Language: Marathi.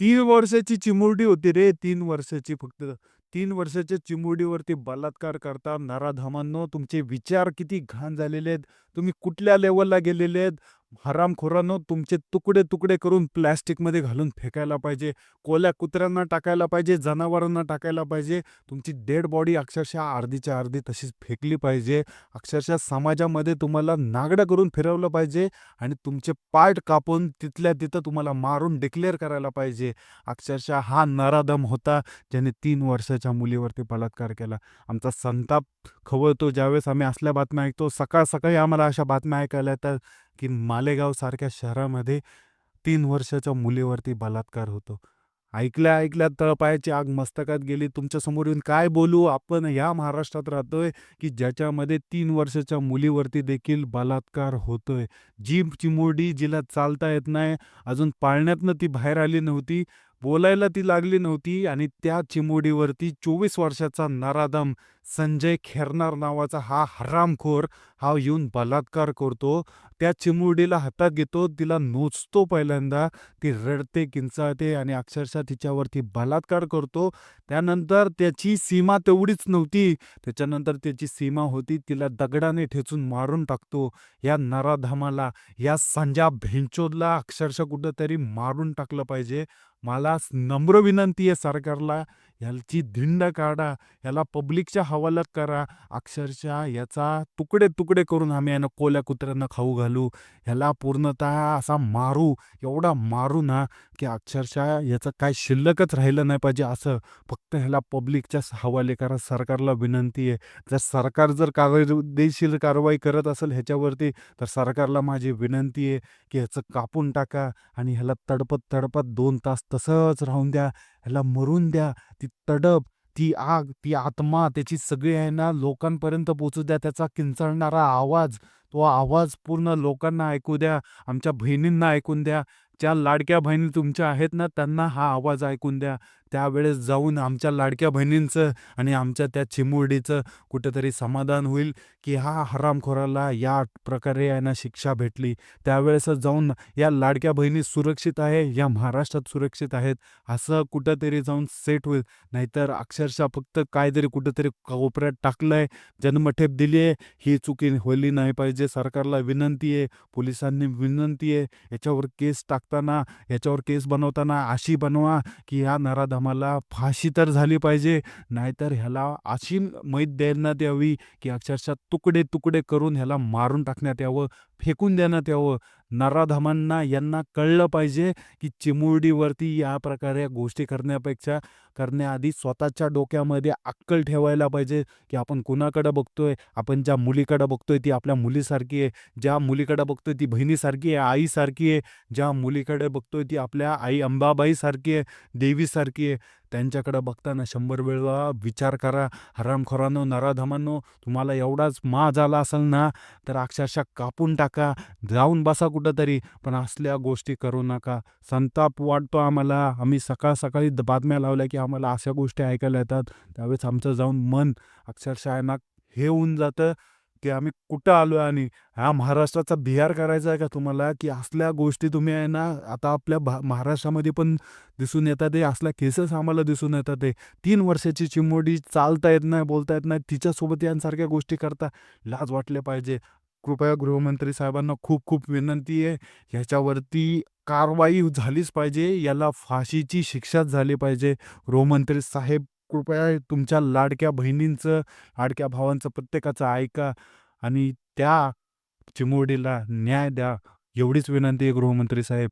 तीन वर्षाची चिमुरडी होती रे, तीन वर्षाची फक्त. तीन वर्षाच्या चिमुरडीवरती बलात्कार करता. नराधमांनो, तुमचे विचार किती घाण झालेले आहेत. तुम्ही कुठल्या लेवलला गेलेले आहेत. हरामखोरांनो, तुमचे तुकडे-तुकडे करून प्लॅस्टिकमध्ये घालून फेकायला पाहिजे. कोल्या कुत्र्यांना टाकायला पाहिजे, जनावरांना टाकायला पाहिजे. तुमची डेड बॉडी अक्षरशः अर्धीच्या अर्धी तशीच फेकली पाहिजे. अक्षरशः समाजामध्ये तुम्हाला नागडं करून फिरवलं पाहिजे आणि तुमचे पार्ट कापून तिथल्या तिथं तुम्हाला मारून डिक्लेअर करायला पाहिजे. अक्षरशः हा नराधम होता, ज्याने तीन वर्षाच्या मुलीवरती बलात्कार केला. आमचा संताप खवळतो ज्यावेळेस आम्ही असल्या बातम्या ऐकतो. सकाळ-सकाळी आम्हाला अशा बातम्या ऐकायला येतात, की मालेगावसारख्या शहरामध्ये तीन वर्षाच्या मुलीवरती बलात्कार होतो. ऐकल्या-ऐकल्या तळपायाची आग मस्तकात गेली. तुमच्यासमोर येऊन काय बोलू? आपण या महाराष्ट्रात राहतोय, की ज्याच्यामध्ये तीन वर्षाच्या मुलीवरती देखील बलात्कार होतोय. जी चिमुरडी जिला चालता येत नाही, अजून पाळण्यातनं ती बाहेर आली नव्हती, बोलायला ती लागली नव्हती आणि त्या चिमुडीवरती चोवीस वर्षाचा नराधम संजय खेरनार नावाचा हा हरामखोर हा येऊन बलात्कार करतो. त्या चिमुरडीला हातात घेतो, तिला नोचतो पहिल्यांदा. ती रडते, किंचाळते आणि अक्षरशः तिच्यावरती बलात्कार करतो. त्यानंतर त्याची सीमा तेवढीच नव्हती. त्याच्यानंतर त्याची सीमा होती, तिला दगडाने ठेचून मारून टाकतो. या नराधमाला, या संजा भेंचोदला अक्षरशः कुठंतरी मारून टाकलं पाहिजे. मला नम्र विनंती आहे सरकारला, ह्याची धिंड काढा. ह्याला पब्लिकच्या हवालात करा. अक्षरशः याचा तुकडे-तुकडे करून आम्ही यानं कोल्या कुत्र्यांना खाऊ घालू. ह्याला पूर्णतः असा मारू, एवढा मारू ना, की अक्षरशः याचं काय शिल्लकच राहिलं नाही पाहिजे असं. फक्त ह्याला पब्लिकच्या हवाले करा. सरकारला विनंती आहे. जर सरकार जर कायदेशीर कारवाई करत असेल ह्याच्यावरती, तर सरकारला माझी विनंती आहे, की ह्याचं कापून टाका आणि ह्याला तडपत-तडपत दोन तास तसंच राहून द्या. ह्याला मरून द्या. ती तडप, ती आग, ती आत्मा त्याची सगळी आहे ना लोकांपर्यंत पोचू द्या. त्याचा किंचाळणारा आवाज, तो आवाज पूर्ण लोकांना ऐकू द्या. आमच्या बहिणींना ऐकून द्या. ज्या लाडक्या बहिणी तुमच्या आहेत ना, त्यांना हा आवाज ऐकून द्या. त्यावेळेस जाऊन आमच्या लाडक्या बहिणींचं आणि आमच्या त्या चिमुरडीचं कुठेतरी समाधान होईल, की हा हरामखोराला या प्रकारे यांना शिक्षा भेटली. त्यावेळेसच जाऊन या लाडक्या बहिणी सुरक्षित आहे, या महाराष्ट्रात सुरक्षित आहेत, असं कुठंतरी जाऊन सेट होईल. नाहीतर अक्षरशः फक्त काहीतरी कुठंतरी कोपऱ्यात टाकलं आहे जन्मठेप दिली आहे, ही चुकी होली नाही पाहिजे. सरकारला विनंती आहे, पोलिसांनी विनंती आहे, याच्यावर केस टाकताना, याच्यावर केस बनवताना अशी बनवा, की या आम्हाला फाशी तर झाली पाहिजे. नाहीतर ह्याला अशी मैत देण्यात यावी, की अक्षरशः तुकडे-तुकडे करून ह्याला मारून टाकण्यात यावं, फेकून देण्यात यावं. नराधमांना यांना कळलं पाहिजे, की चिमुरडीवरती या प्रकारे गोष्टी करण्यापेक्षा करण्याआधी स्वतःच्या डोक्यामध्ये अक्कल ठेवायला पाहिजे, की आपण कुणाकडं बघतोय. आपण ज्या मुलीकडं बघतोय ती आपल्या मुलीसारखी आहे. ज्या मुलीकडं बघतोय ती बहिणीसारखी आहे, आईसारखी आहे. ज्या मुलीकडे बघतोय ती आपल्या आई अंबाबाईसारखी आहे, देवीसारखी आहे. त्यांच्याकडं बघताना शंभर वेळा विचार करा. हरामखोरांनो, नराधमांनो, तुम्हाला एवढाच माज आला असेल ना, तर अक्षरशः कापून टाका. जाऊन बसा कुठंतरी पण असल्या गोष्टी करू नका. संताप वाटतो आम्हाला. आम्ही सकाळ-सकाळी बातम्या लावल्या, की आम्हाला अशा गोष्टी ऐकायला येतात. त्यावेळेस आमचं जाऊन मन अक्षरशः ना हे होऊन जातं, की आम्ही कुठं आलोय आणि ह्या महाराष्ट्राचा बिहार करायचा आहे का तुम्हाला? की असल्या गोष्टी तुम्ही आहे ना आता आपल्या भा महाराष्ट्रामध्ये पण दिसून येतात आहे. असल्या केसेस आम्हाला दिसून येतात आहे. तीन वर्षाची चिमोडी चालता येत नाही, बोलता येत नाही, तिच्यासोबत यांसारख्या गोष्टी करता. लाज वाटले पाहिजे. कृपया गृहमंत्री साहेबांना खूप-खूप विनंती आहे, ह्याच्यावरती कारवाई झालीच पाहिजे. याला फाशीची शिक्षाच झाली पाहिजे. गृहमंत्री साहेब, कृपया तुमच्या लाडक्या बहिणींचं, लाडक्या भावांचं प्रत्येकाचं ऐका आणि त्या चिमुरडीला न्याय द्या. एवढीच विनंती आहे गृहमंत्री साहेब.